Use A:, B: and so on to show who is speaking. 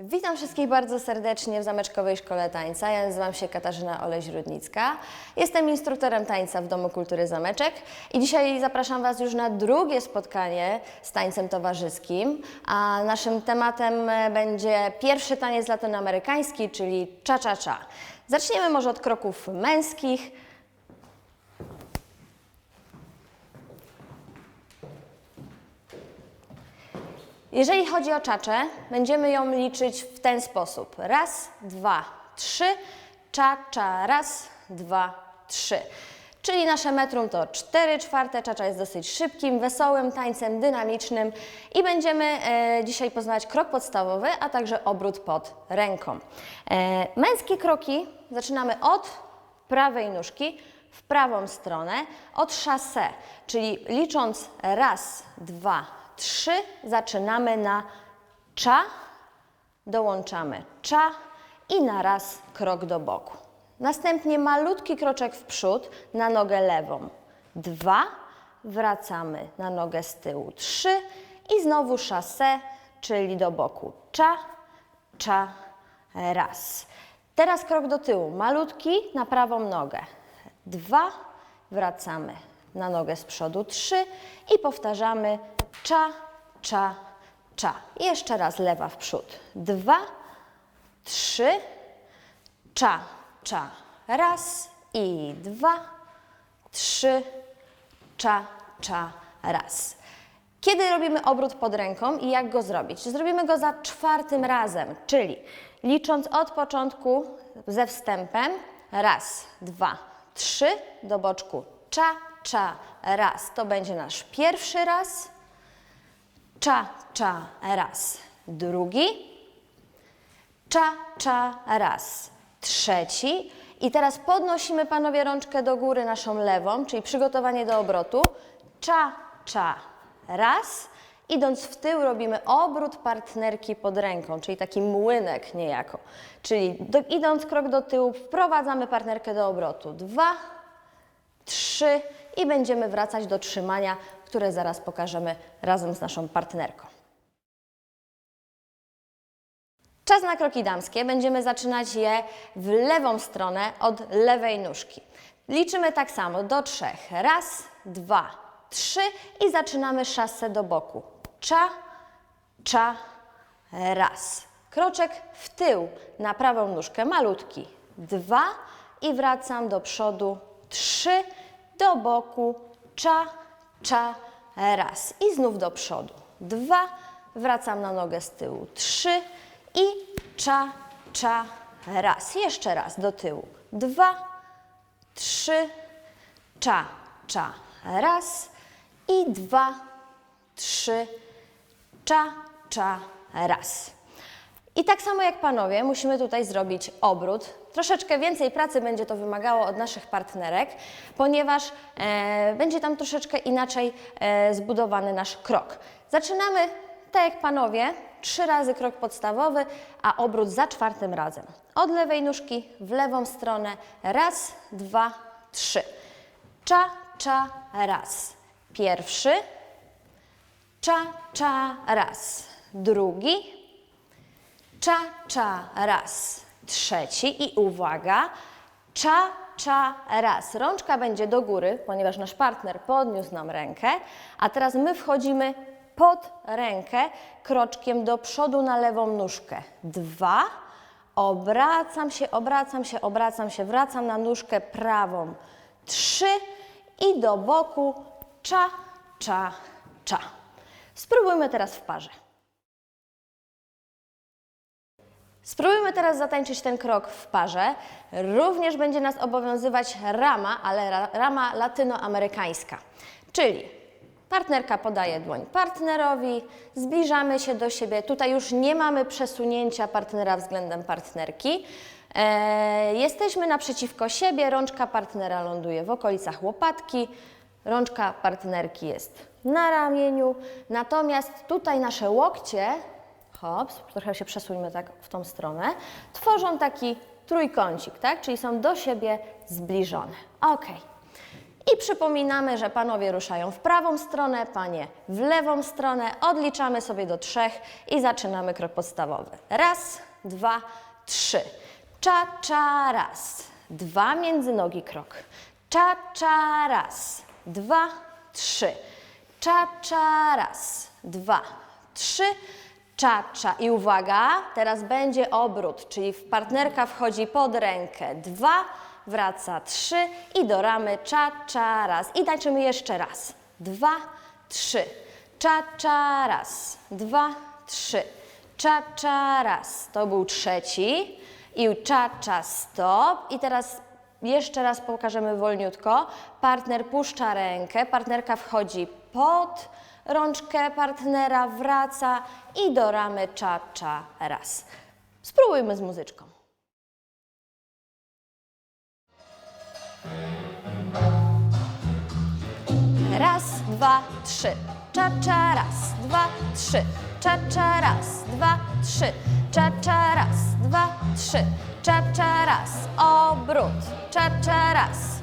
A: Witam wszystkich bardzo serdecznie w Zameczkowej Szkole Tańca. Ja nazywam się Katarzyna Oleś-Rudnicka. Jestem instruktorem tańca w Domu Kultury Zameczek i dzisiaj zapraszam Was już na drugie spotkanie z tańcem towarzyskim. A naszym tematem e, będzie pierwszy taniec latynoamerykański, czyli cha-cha-cha. Zaczniemy może od kroków męskich. Jeżeli chodzi o czaczę, będziemy ją liczyć w ten sposób. Raz, dwa, trzy, cza, cza, raz, dwa, trzy. Czyli nasze metrum to 4 czwarte. Czacza jest dosyć szybkim, wesołym tańcem, dynamicznym i będziemy e, dzisiaj poznawać krok podstawowy, a także obrót pod ręką. E, męskie kroki zaczynamy od prawej nóżki w prawą stronę, od chassé, czyli licząc raz, dwa, trzy, zaczynamy na cza, dołączamy cza i na raz krok do boku. Następnie malutki kroczek w przód na nogę lewą. Dwa, wracamy na nogę z tyłu. Trzy i znowu chassé, czyli do boku. Cza, cza, raz. Teraz krok do tyłu, malutki na prawą nogę. Dwa, wracamy na nogę z przodu. Trzy i powtarzamy cza, cza, cza. Jeszcze raz lewa w przód. Dwa, trzy, cza, cza. Raz i dwa, trzy, cza, cza, raz. Kiedy robimy obrót pod ręką i jak go zrobić? Zrobimy go za czwartym razem, czyli licząc od początku ze wstępem. Raz, dwa, trzy, do boczku. Cza, cza, raz. To będzie nasz pierwszy raz. Cza, cza, raz. Drugi. Cza, cza, raz. Trzeci. I teraz podnosimy, panowie, rączkę do góry naszą lewą, czyli przygotowanie do obrotu. Cza, cza, raz. Idąc w tył robimy obrót partnerki pod ręką, czyli taki młynek niejako. Czyli do, idąc krok do tyłu wprowadzamy partnerkę do obrotu. Dwa, trzy i będziemy wracać do trzymania, które zaraz pokażemy razem z naszą partnerką. Czas na kroki damskie. Będziemy zaczynać je w lewą stronę od lewej nóżki. Liczymy tak samo do trzech. Raz, dwa, trzy i zaczynamy szasę do boku. Cza, cza, raz. Kroczek w tył na prawą nóżkę, malutki. Dwa i wracam do przodu. Trzy, do boku. Cza, cza, raz. I znów do przodu. Dwa, wracam na nogę z tyłu. Trzy i cza, cza, raz. Jeszcze raz do tyłu. Dwa, trzy, cza, cza, raz i dwa, trzy, cza, cza, raz. I tak samo jak panowie, musimy tutaj zrobić obrót. Troszeczkę więcej pracy będzie to wymagało od naszych partnerek, ponieważ e, będzie tam troszeczkę inaczej e, zbudowany nasz krok. Zaczynamy tak jak panowie, trzy razy krok podstawowy, a obrót za czwartym razem. Od lewej nóżki w lewą stronę. Raz, dwa, trzy. Cza, cza, raz. Pierwszy. Cza, cza, raz. Drugi. Cza, cza, raz. Trzeci i uwaga. Cza, cza, raz. Rączka będzie do góry, ponieważ nasz partner podniósł nam rękę, a teraz my wchodzimy pod rękę kroczkiem do przodu na lewą nóżkę. Dwa. Obracam się, obracam się, obracam się, wracam na nóżkę prawą. Trzy i do boku. Cza, cza, cza. Spróbujmy teraz w parze. Spróbujmy teraz zatańczyć ten krok w parze. Również będzie nas obowiązywać rama, ale ra, rama latynoamerykańska. Czyli partnerka podaje dłoń partnerowi, zbliżamy się do siebie. Tutaj już nie mamy przesunięcia partnera względem partnerki. E, jesteśmy naprzeciwko siebie, rączka partnera ląduje w okolicach łopatki, rączka partnerki jest na ramieniu, natomiast tutaj nasze łokcie hops, trochę się przesuńmy tak w tą stronę, tworzą taki trójkącik, tak? Czyli są do siebie zbliżone. Ok. I przypominamy, że panowie ruszają w prawą stronę, panie w lewą stronę. Odliczamy sobie do trzech i zaczynamy krok podstawowy. Raz, dwa, trzy. Cza, cza, raz. Dwa między nogi krok. Cza, cza, raz. Dwa, trzy. Cza, cza, raz. Dwa, trzy. Cza, cza. I uwaga, teraz będzie obrót, czyli partnerka wchodzi pod rękę. Dwa, wraca trzy i do ramy cza, cza, raz. I tańczymy jeszcze raz. Dwa, trzy. Cza, cza, raz. Dwa, trzy. Cza, cza, raz. To był trzeci. I cza, cza, stop. I teraz jeszcze raz pokażemy wolniutko. Partner puszcza rękę, partnerka wchodzi pod rączkę partnera, wraca i do ramy cza, cza, raz. Spróbujmy z muzyczką. Raz, dwa, trzy. Cza, cza, raz, dwa, trzy. Cza, cza, raz, dwa, trzy. Cza, cza, raz, dwa, trzy. Cza, cza, raz. Obrót. Cza, cza, raz.